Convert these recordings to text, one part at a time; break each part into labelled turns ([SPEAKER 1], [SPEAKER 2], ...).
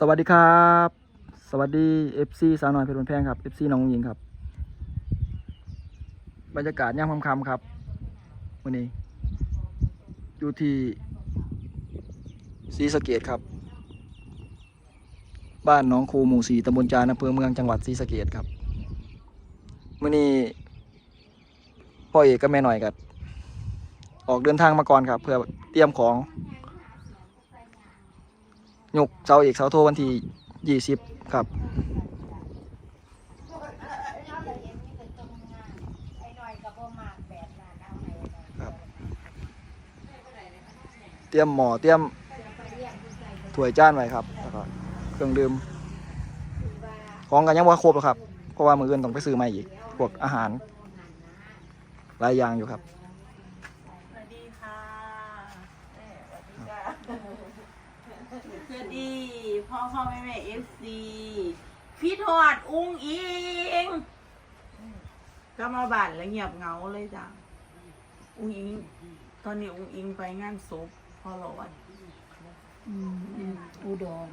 [SPEAKER 1] สวัสดีครับ สวัสดี FC สาวน้อยเพชรบุญแพงครับ FC น้องหญิงครับ บรรยากาศย่ามค่ำๆครับวันนี้ อยู่ที่ศรีสะเกดครับ บ้านหน้องคูหมู่สีตำบลจานอำเภอเมืองจังหวัดศรีสะเกดครับมื่อนี้พ่อเอกกับแม่หน่อยกับออกเดินทางมาก่อนครับ เพื่อเตรียมของ ยกเสาเอกเสาโทวันที่ยี่สิบครับ เตรียมหมอเตรียมถ้วยจานไว้ครับแล้วก็เครื่องดื่มของกันยังว่าครบหรอกครับ เพราะว่ามืออื่นต้องไปซื้อใหม่อีกพวกอาหารหลายอย่างอยู่ครับ
[SPEAKER 2] สวัสดีค่ะเอ้ยสวัสดีค่ะสวัส ดีพ่อพ่อแม่แม่เอฟซีพี่ทอดอุ้งอิงก็มาบ้านแล้วเงียบเหงาเลยจ้ะอุ้งอิง ตอนนี้อุ้งอิงไปงานศพพ่อหลอด
[SPEAKER 3] อืมอืมอุดร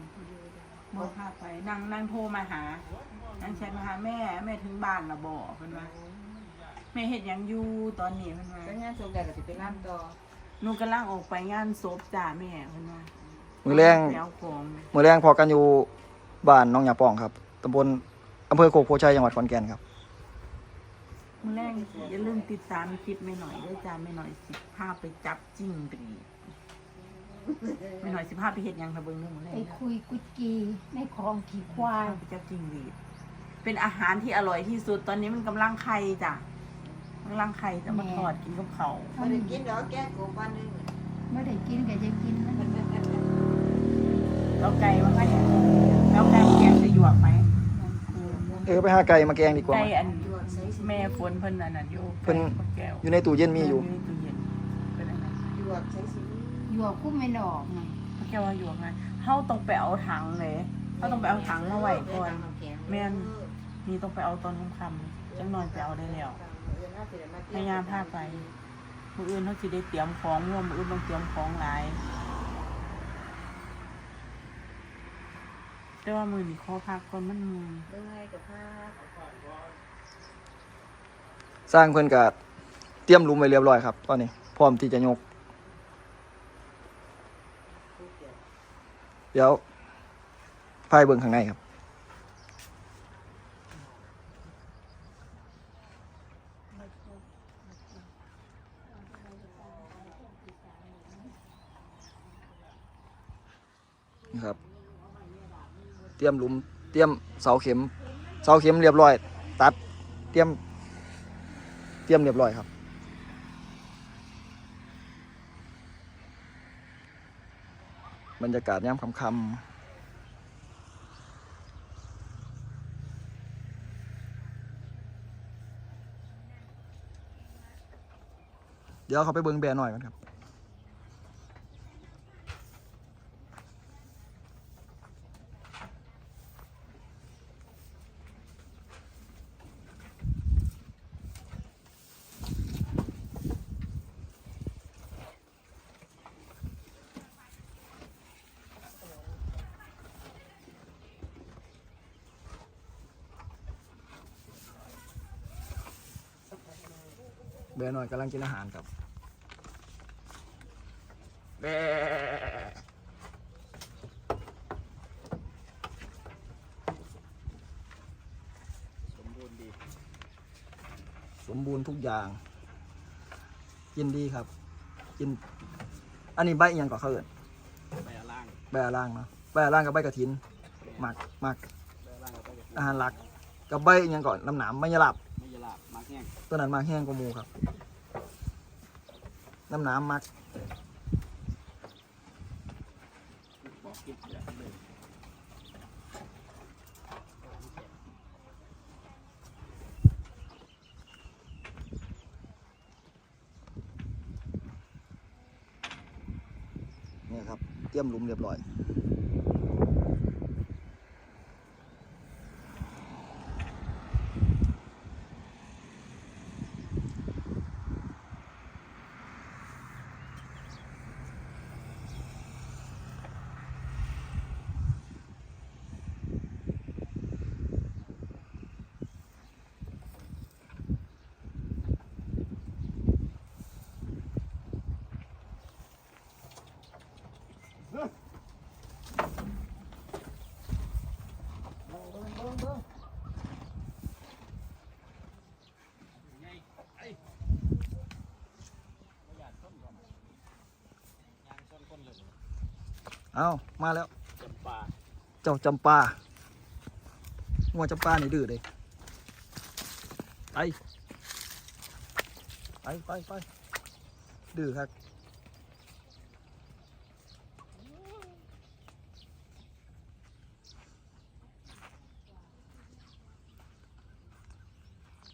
[SPEAKER 2] บอกพาไปนั่งนั่งโทรมาหา นั่งแชทมาหาแม่ แม่ถึงบ้านและบอกเพิ่นว่าแม่เห็ดหยังอยู่ตอนนี้เพิ่นว่า
[SPEAKER 3] แล้วงานส่งใหญ่ก็สิไปร้านต่อ
[SPEAKER 2] หนูกำลังออกไปงานศพจ้าแม่เพิ่นว่า
[SPEAKER 1] มือแรง
[SPEAKER 2] แล้วของ
[SPEAKER 1] มือแรงพอกันอยู่บ้านหน้องหยาปองครับตำบลอำเภอโคกโพชัยจังหวัดขอนแก่นครับ
[SPEAKER 2] มื้อแรกอย่าลืมติดตามคลิปแม่หน่อยด้วยจ้าแม่หน่อยสิพาไปจับจิ้งหรีดแม่หน่อยสิพาไปเฮ็ดหยังคะเบิ่งเรื่องมื้อแร
[SPEAKER 3] ไป
[SPEAKER 2] กนะ
[SPEAKER 3] คุยกุดกีในคลองขี่ควาย
[SPEAKER 2] พาไปจับจิ้งหรีดเป็นอาหารที่อร่อยที่สุดตอนนี้มันกำลังไข่จ้ะกำลังไข่จะมาทอดกินกับเขาว
[SPEAKER 4] ไม่ได้กินเดี๋ยวแก้กบวันหนึง
[SPEAKER 3] ไม่ได้กินก็จะกินนะ
[SPEAKER 2] แล้วไก่มาให้แล้วไก่แกงจะหยวกไหม
[SPEAKER 1] เออไปหาไก่มาแกงดีกว่า
[SPEAKER 2] ไก่อัน
[SPEAKER 4] ดวงใส่สิ
[SPEAKER 2] แม่ฝนเพิ่นอันนั้นอยู่
[SPEAKER 1] เพิ่น
[SPEAKER 2] ไก่แก้ว
[SPEAKER 1] อยู่ในตู้เย็นมีอยู่
[SPEAKER 2] ในตู้เย็นเป็นอันนั้น
[SPEAKER 4] ดวงใส่สิ
[SPEAKER 3] หยวกกุ้ไม่ออกไง
[SPEAKER 2] เขาแก้วว่าหยวกไงเฮาต้องไปเอาถังเลยเฮาต้องไปเอาถังมาไว้ก่อนแม่นนี่ต้องไปเอาตอนค่ำๆจังนอนไปเอาได้แล้วพยายามพาไปมืออื่นเขาสิได้เตรียมของร่วมมืออื่นต้องเตรียมของหลาย แต่ว่ามือนี่ขอพักก่อนมันมือ
[SPEAKER 4] เมื่อยกับผ้า
[SPEAKER 1] สร้างเพิ่นก็เตรียมหลุมไว้เรียบร้อยครับ ตอนนี้ พร้อมที่จะยก เดี๋ยวพายเบิ่งข้างในครับนี่ครับ รียมหลุมเตรียมเสาเข็ม เสาเข็มเรียบร้อย ตัดเตรียม เตรียมเรียบร้อยครับ บรรยากาศย่ำค่ำเดี๋ยวเขาไปเบิ้งแบรหน่อยกันครับ แบร์หน่อยกำลังกินอาหารครับแบร์สมบูรณ์ดี สมบูรณ์ทุกอย่าง กินดีครับ กิน อันนี้ใบอิหยังก่อนเขาเอิน
[SPEAKER 5] ใบอะล่าง
[SPEAKER 1] ใบอาล่างเนาะใบอาล่างกับใบกระถินหมักหมัก
[SPEAKER 5] ใบอะล่างกับใบกระเทียม
[SPEAKER 1] อาหารหลักกับใบอิหยังก่อนน้ำหนามไม่ยหลับ ตัวนั้นมาแห้งกว่าหมูครับ น้ำน้ำมัก
[SPEAKER 5] บอกกินเดี๋ยวเลย
[SPEAKER 1] เนี่ยครับ เตรียมหลุมเรียบร้อย น เอ้ามาแล้ว
[SPEAKER 5] จำปา
[SPEAKER 1] เจ้าจำปางัวจำปานี่ดื้อเลยไปไปไปไปดื้อครับ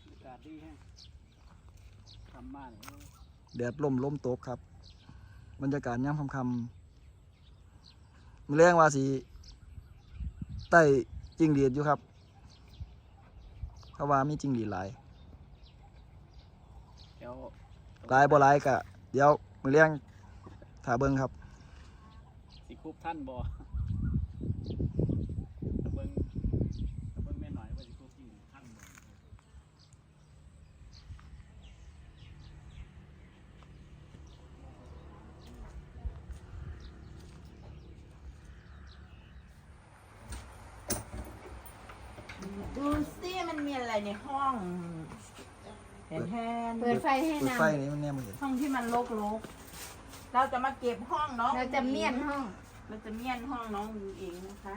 [SPEAKER 5] อากาศดีแฮะทำบ้านนี่
[SPEAKER 1] แดดลมลมตกครับ บรรยากาศย่ำคำคำ มีแรงว่าสีใต้จิงดีดอยู่ครับเขาว่ามีจิงดีดหลาย
[SPEAKER 5] เดี๋ยว
[SPEAKER 1] หลายบ่หลายกะเดี๋ยวมือเลี้ยงถาเบิงครับ
[SPEAKER 5] สิคุบท่านบ่ตะเบิงตะเบิงแม่หน่อยว่าสิคุบที่ท่านบ่
[SPEAKER 2] ดูสิมันมีอะไรในห้องเห็นแทน
[SPEAKER 3] เปิดไฟให้
[SPEAKER 1] เปิด
[SPEAKER 3] นำ
[SPEAKER 1] ไฟนี่มันแน่มือเห็น
[SPEAKER 2] ห้องที่มันรกๆเราจะมาเก็บห้องน้อง
[SPEAKER 3] เราจะเมียนห้อง
[SPEAKER 2] เราจะเมียนห้องน้องอยู่เองนะคะ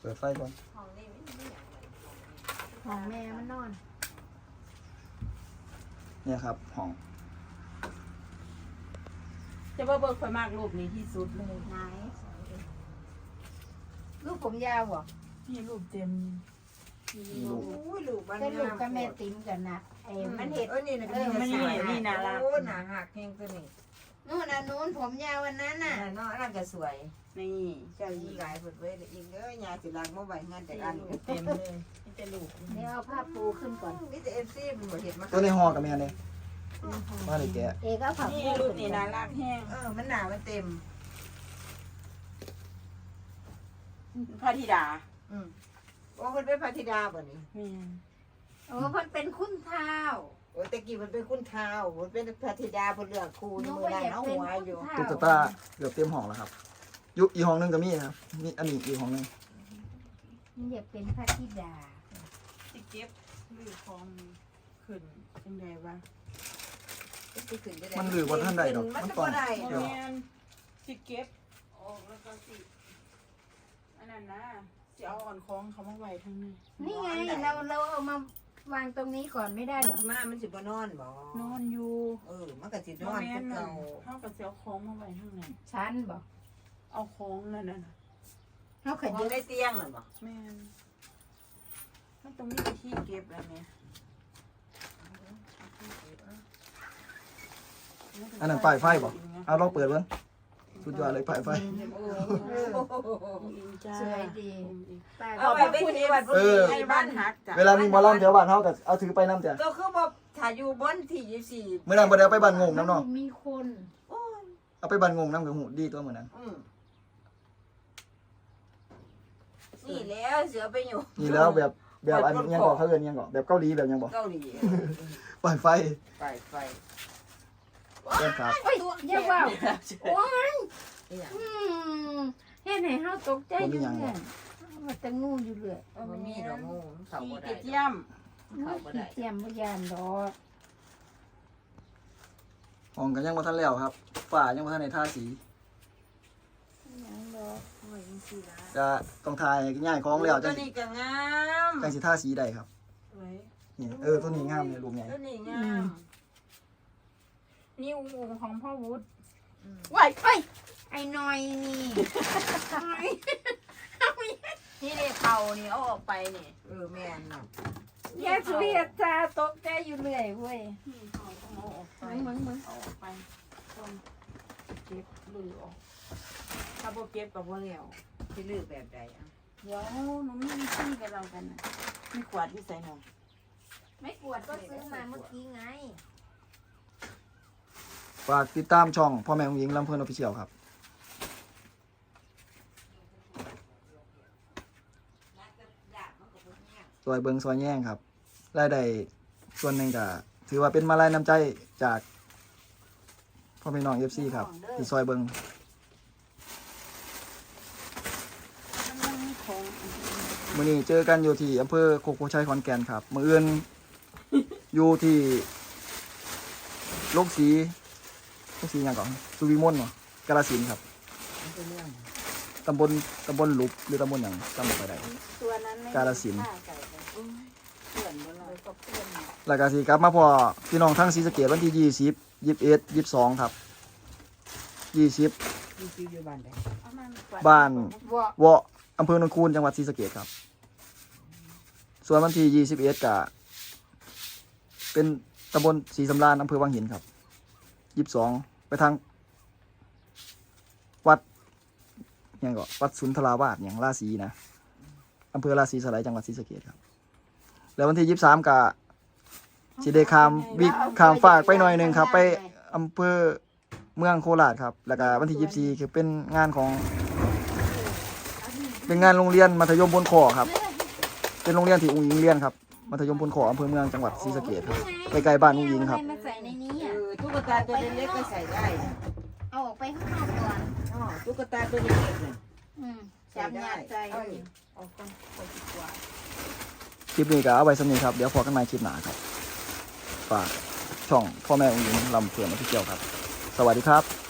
[SPEAKER 1] เปิดไฟก่อน
[SPEAKER 4] ของนี่ไม่มีอย่างไร
[SPEAKER 3] ของแม่มันนอน
[SPEAKER 1] เนี่ยครับห้อง
[SPEAKER 2] จะว่าเบิกไฟมากรูปนี้ที่สุดเลย
[SPEAKER 3] ไหนลูกผมยาวบ่
[SPEAKER 2] นี่รูปเต็ม
[SPEAKER 1] มี ลูก
[SPEAKER 4] อุ้ยลูกบ้าน
[SPEAKER 3] ก็ลูกกับแม่ติ๋มกันนะเอ้ยมันเห็ด
[SPEAKER 4] เออนี่นะ
[SPEAKER 3] เออมัน
[SPEAKER 4] สวย
[SPEAKER 2] นี่นี่น่ารัก
[SPEAKER 4] โอ้หนาหักแห้งตัวนี้
[SPEAKER 3] นู่นอันนู้นผมยาววันนั้นน่ะ
[SPEAKER 4] น่ะเนาะนั่นก็สวย
[SPEAKER 2] นี่
[SPEAKER 4] เจ้าอีหลายเพิ่นเว้ยอีกเด้อยาสิล้างมาไว้งานแต่อัน
[SPEAKER 2] เต็มเลยนี่จะลูก
[SPEAKER 3] เดี๋ยวเอาผ้าปูขึ้นก่อน
[SPEAKER 4] มีแต่ FC มันบ่เฮ็ดมา
[SPEAKER 1] ตัวในห้องกับแม่เนี่ยมาเลยแกะ
[SPEAKER 3] เอกเอาผ้า
[SPEAKER 2] นี่
[SPEAKER 3] ปู
[SPEAKER 2] รู
[SPEAKER 3] ขึ้
[SPEAKER 2] ป
[SPEAKER 3] น
[SPEAKER 2] นี่
[SPEAKER 3] ก่อ
[SPEAKER 2] น่านรักแห้ง
[SPEAKER 4] เออมันหนามันเต็ม
[SPEAKER 2] พระธิดา
[SPEAKER 4] อืม โอ้เพิ่นเป็นพระธิดาบ่นี่
[SPEAKER 2] นี่
[SPEAKER 3] โอ้มันเป็นคุ้นเท้า
[SPEAKER 4] โอ้แต่กี้มันเป็นคุณเท้าเพิ่นเป็นพระธิดาเพิ่นเลือกครู
[SPEAKER 3] หนู
[SPEAKER 4] มือ
[SPEAKER 3] ก็
[SPEAKER 4] นั้
[SPEAKER 3] อนยาก
[SPEAKER 4] เอา
[SPEAKER 3] เป็น
[SPEAKER 4] หัว
[SPEAKER 3] คุ้น
[SPEAKER 4] อยู่
[SPEAKER 3] เท้า
[SPEAKER 1] ตุ๊กตาเกือบเต็มห้องแล้วครับอยุอีกห้องหนึงก็มีครับมีอันนี้อีกห้องหนึง
[SPEAKER 3] มันอยากเป็นพระธิดา
[SPEAKER 2] สิเก็บลูกของขึ้นจังไดวะ
[SPEAKER 4] สิขึ้ได้
[SPEAKER 1] มันหรือว่าท่านใดดอก
[SPEAKER 4] มัน
[SPEAKER 1] มัน
[SPEAKER 4] ก็
[SPEAKER 1] ต้อ
[SPEAKER 4] บ่
[SPEAKER 1] ง
[SPEAKER 4] ได้
[SPEAKER 2] โม
[SPEAKER 1] เดี๋ยว
[SPEAKER 2] แมนสิเก็บออกแล้วก็สิอันนั้นนะ สิเอาอ่อนของเขามาไว้ทางนี้
[SPEAKER 3] นี่ไงเราเราเอามาวางตรงนี้ก่อนไม่ได้เหรอ
[SPEAKER 4] มามันสิบ่นอนบ่
[SPEAKER 2] นอนอยู่
[SPEAKER 4] เออมันก็สิน
[SPEAKER 2] โม
[SPEAKER 4] อน
[SPEAKER 2] แม
[SPEAKER 4] คื
[SPEAKER 2] น
[SPEAKER 4] อ
[SPEAKER 2] น่ะ
[SPEAKER 4] เก่า
[SPEAKER 2] เขาก็สิเอาของมาไว้ทางนั้น
[SPEAKER 3] ชั้นบอก
[SPEAKER 2] เอาของนั่นน่ะ
[SPEAKER 3] เขาข
[SPEAKER 4] ของ
[SPEAKER 3] ยับ
[SPEAKER 4] ได้เตียงน่ะบ่
[SPEAKER 2] แม่นมันต้องมีที่เก็บแล้วเนี่ย
[SPEAKER 1] อันนั้นป้ายไฟบ่เอาลองเปิดเบิ่ง สุดยอดเลยป้ายไฟ
[SPEAKER 4] โอ้
[SPEAKER 2] อินจ้า
[SPEAKER 3] สวยดีป้าย
[SPEAKER 4] เอาไปไปที่วัด
[SPEAKER 1] เออ
[SPEAKER 2] ไอ้บ้านฮักจ้ะ
[SPEAKER 1] เวลามีหมอลำแถวบ้านเฮาก็เอาถือไปนำจ้ะ
[SPEAKER 4] ก็คือบ่ถ้าอยู่บนที่24
[SPEAKER 1] เมื่อนั้นบ่ได้เอาไปบ้านงงน้ำเนาะ
[SPEAKER 3] มีคน
[SPEAKER 4] โอ้ย
[SPEAKER 1] เอาไปบ้านงงน้ำกับหูดีตัวเหมือนนั้น
[SPEAKER 4] อืมนี่แล้วเสือไปอยู่
[SPEAKER 1] นี่แล้วแบบแบบอันยังบอกเขาเอิ้นยังบอกแบบเกาหลีแบบยังบอก
[SPEAKER 4] เกาหลี
[SPEAKER 1] ปล่อยไฟ
[SPEAKER 4] ไปไฟ
[SPEAKER 1] เล่นครับ
[SPEAKER 3] เฮ้ยอย่าว่าโอ้ย
[SPEAKER 4] นี่อย่าง
[SPEAKER 3] อืมเห็นไหนเฮาตกใจอยู่เนี่ยว่าแต่งูอยู่เรื่อย
[SPEAKER 4] มันมีดอกงูเขาบ่
[SPEAKER 2] ขี้
[SPEAKER 4] ได้
[SPEAKER 2] เกียจเยี่ยม
[SPEAKER 3] งูขี้เจียมบ่ยานดอก
[SPEAKER 1] ห้องก็ยังบ่ทันแล้วครับฝ้ายังบ่ทันได้ทาสี
[SPEAKER 3] หยังดอก
[SPEAKER 2] โอ้ยจังซี่ล่ะ
[SPEAKER 1] จะต้องทายง่ายของแล้ว
[SPEAKER 4] ตั
[SPEAKER 1] จั
[SPEAKER 4] ว
[SPEAKER 1] ง
[SPEAKER 4] นี้ก็งาม
[SPEAKER 1] จังสิทาสีได้ครับ
[SPEAKER 2] สวย
[SPEAKER 1] นี่เออตัวนี้งามเลยรูปใหญ่
[SPEAKER 4] ตัวนี้งาม
[SPEAKER 2] นี่อุ้งอุ๋งของพ่อวุฒิ
[SPEAKER 4] อืม
[SPEAKER 3] ว้ายเอ้ยไอ้น้อยนี่
[SPEAKER 2] ที่ได้เข่านี่เอาออกไปนี่
[SPEAKER 4] เออแม่นเนาะ
[SPEAKER 3] อย่าสุเรียจ้าตกใจอยู่เรื่อยเว้ย
[SPEAKER 2] นี่เขาต้องเอาออกไป
[SPEAKER 3] มึงมึง
[SPEAKER 2] เอาออกไปต้องเก็บลือออกถ้าบ่เก็บกับบ่แล้ว
[SPEAKER 4] ที่ลือแบบใดอะ
[SPEAKER 2] เดี๋ยวหนูมีวิธีกับเรากันนะมีขวดที่ใส่หนู
[SPEAKER 3] ไม่ปวดก็ซื้อมาเมื่อกี้ไง
[SPEAKER 1] ฝากติดตามช่องพ่อแม่ของหญิงลำเพิ่นออฟฟิเชียลครับ ซอยเบิงซอยแย่งครับรายได้ส่วนหนึ่งก็ถือว่าเป็นมาลายน้ำใจจากพ่อแม่น้องเอฟซีครับที่ซอยเบิง
[SPEAKER 2] มือ
[SPEAKER 1] นี้เจอกันอยู่ที่อำเภอโคกโพชัยขอนแก่นครับ มืออื่นอยู่ที่ลกสี โลกสีหยังก่อนสุวิมลเนาะกาฬสินธุ์ครับ
[SPEAKER 4] มันเป็นเรื่อง
[SPEAKER 1] ตำบลตำบลหลุบหรือตำบลหยังจำบ่ค่อยได้
[SPEAKER 3] ตัวนั้นไม่
[SPEAKER 1] กาฬสินธุ์
[SPEAKER 3] ฆ่ไก่เลยเพื่อนบ่เลยก็เพื่อนน่ะ
[SPEAKER 1] แล้วก็สิกลับมาพอพี่น้องทั้งศรีสะเกษวันที่ยี่สิบยี่สิบเอ็ดยี่สิบสองครับยี่สิบ
[SPEAKER 4] มีชีวิตอยู่บ้านใด
[SPEAKER 3] เอามันก่อ
[SPEAKER 1] บ้าน
[SPEAKER 3] บ่
[SPEAKER 1] วะอำเภอโนนคูนจังหวัดศรีสะเกษครับ ส่วนวันที่ยี่สิบเอ็ดกะเป็นตำบลศรีสำราญอำเภอวังหินครับ ยี่สิบสองไปทาง วัดหยังก็วัดสุนทราวาสอย่างราศีนะอำเภอราศีสไลยจังหวัดศรีสะเกษครับ แล้ววันที่ยี่สิบสามกะสิเดคามวิกคามฝากไปหน่อยหนึ่งครับ ไปอำเภอเมืองโคราชครับ แล้วก็วันที่ยี่สิบสี่คือเป็นงานของ เป็นงานโรงเรียนมัธยมพลขอครับ เป็นโรงเรียนที่อุ้งยิงเรียนครับมัธยมพลขออำเภอเมืองจังหวัดศรีสะเกษครับใกล้ๆบ้านอุ้งยิงครับ
[SPEAKER 4] กตาตัวเล็กๆก็ใส่ได้
[SPEAKER 3] เอาออกไปข้างนอกก่อน
[SPEAKER 4] อ๋อตุ๊กตาตัวเล็กๆน่ะ
[SPEAKER 3] อืมจับหยาดใจ
[SPEAKER 4] เออ
[SPEAKER 3] เอาก่อนเอาดีกว่า
[SPEAKER 1] คลิปนี้ก็เอาไว้สำนี้ครับ เดี๋ยวพอกันใหม่คลิปหน้าครับ ฝากช่องพ่อแม่องค์หญิงลำเพื่อนมาที่เกี่ยวครับ สวัสดีครับ